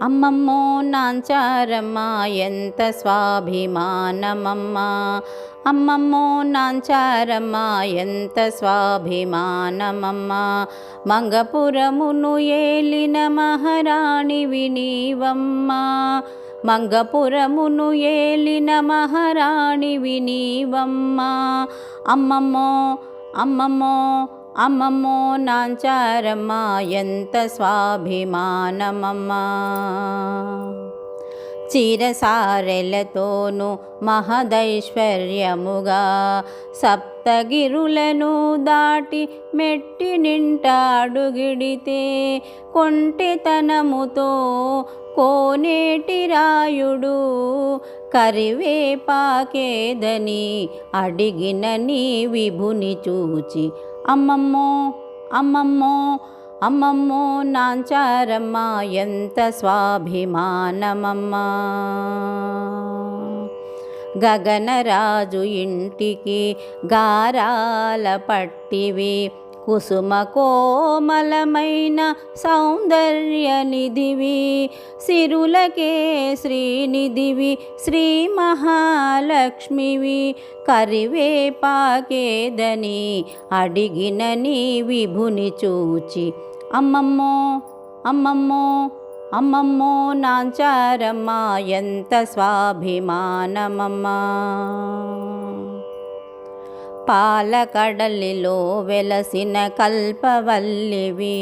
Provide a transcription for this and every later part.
అమ్మమ్మో నాంచారమ్మ ఎంత స్వాభిమానమమ్మ. అమ్మమ్మో నాంచారమ్మ ఎంత స్వాభిమానమమ్మ. మంగపురమును ఏలిన మహారాణి వినీవమ్మ మంగపురమును ఏలిన మహారాణి వినీవమ్మ అమ్మమ్మో అమ్మమ్మో అమ్మమ్మో నాంచారమ్మ ఎంత స్వాభిమానమమ్మా. చిరసారెలతోను మహదైశ్వర్యముగా సప్తగిరులను దాటి మెట్టి నింటాడుగిడితే కొంటెతనముతో కోనేటి రాయుడు కరివేపాకేదని అడిగిన నీ విభుని చూచి అమ్మమ్మో అమ్మమ్మో అమ్మమ్మో నాంచారమ్మ ఎంత స్వాభిమానమమ్మా. గగనరాజు ఇంటికి గారాల పట్టివి కుసుమ కోమలమైన సౌందర్య నిధివి సిరులకే శ్రీనిధివి శ్రీ మహాలక్ష్మివి. కరివేపాకేదని అడిగిన నీ విభుని చూచి అమ్మమ్మో అమ్మమ్మో అమ్మమ్మో నాంచారమ్మ ఎంత స్వాభిమానమమ్మా. పాలకడలిలో వెలసిన కల్పవల్లివి.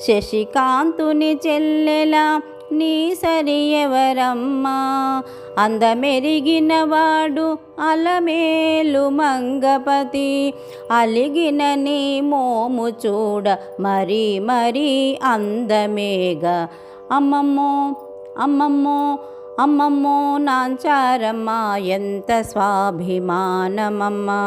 శశికాంతుని చెల్లెల నీ సరి ఎవరమ్మా? అందమెరిగిన వాడు అలమేలు మంగపతి. అలిగిన నీ మోము చూడ మరీ మరీ అందమేగా. అమ్మమ్మో అమ్మమ్మో అమ్మమ్మో నాంచారమ్మ ఎంత స్వాభిమానమమ్మా.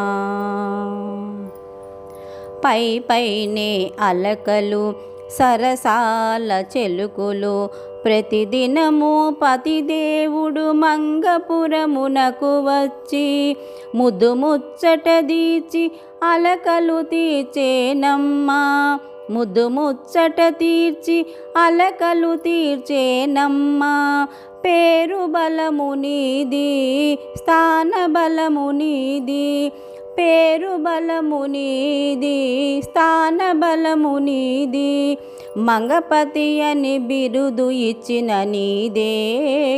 పై పైనే అలకలు సరసాల చెలుకులు ప్రతిదినము పతిదేవుడు మంగపురమునకు వచ్చి ముద్దు ముచ్చట దీచి అలకలు తీచేనమ్మా ముద్దు ముచ్చట తీర్చి అలకలు తీర్చేనమ్మా. పేరు బలము నీది స్థాన బలము నీది. పేరు బలము నీది స్థాన బలము నీది. మంగపతి అని బిరుదు ఇచ్చిన నీదే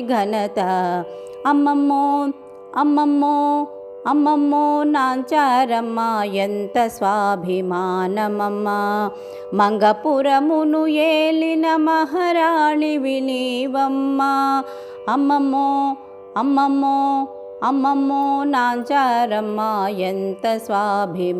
ఘనత. అమ్మమ్మో అమ్మమ్మో అమ్మమ్మో నాంచారమ్మ ఎంత స్వాభిమానమమ్మ. మంగపురమును ఏలిన మహారాణి వినీవమ్మ అమ్మమ్మో అమ్మమ్మో అమ్మమ్మో నాంచారమ్మ ఎంత స్వాభిమానమమ్మా.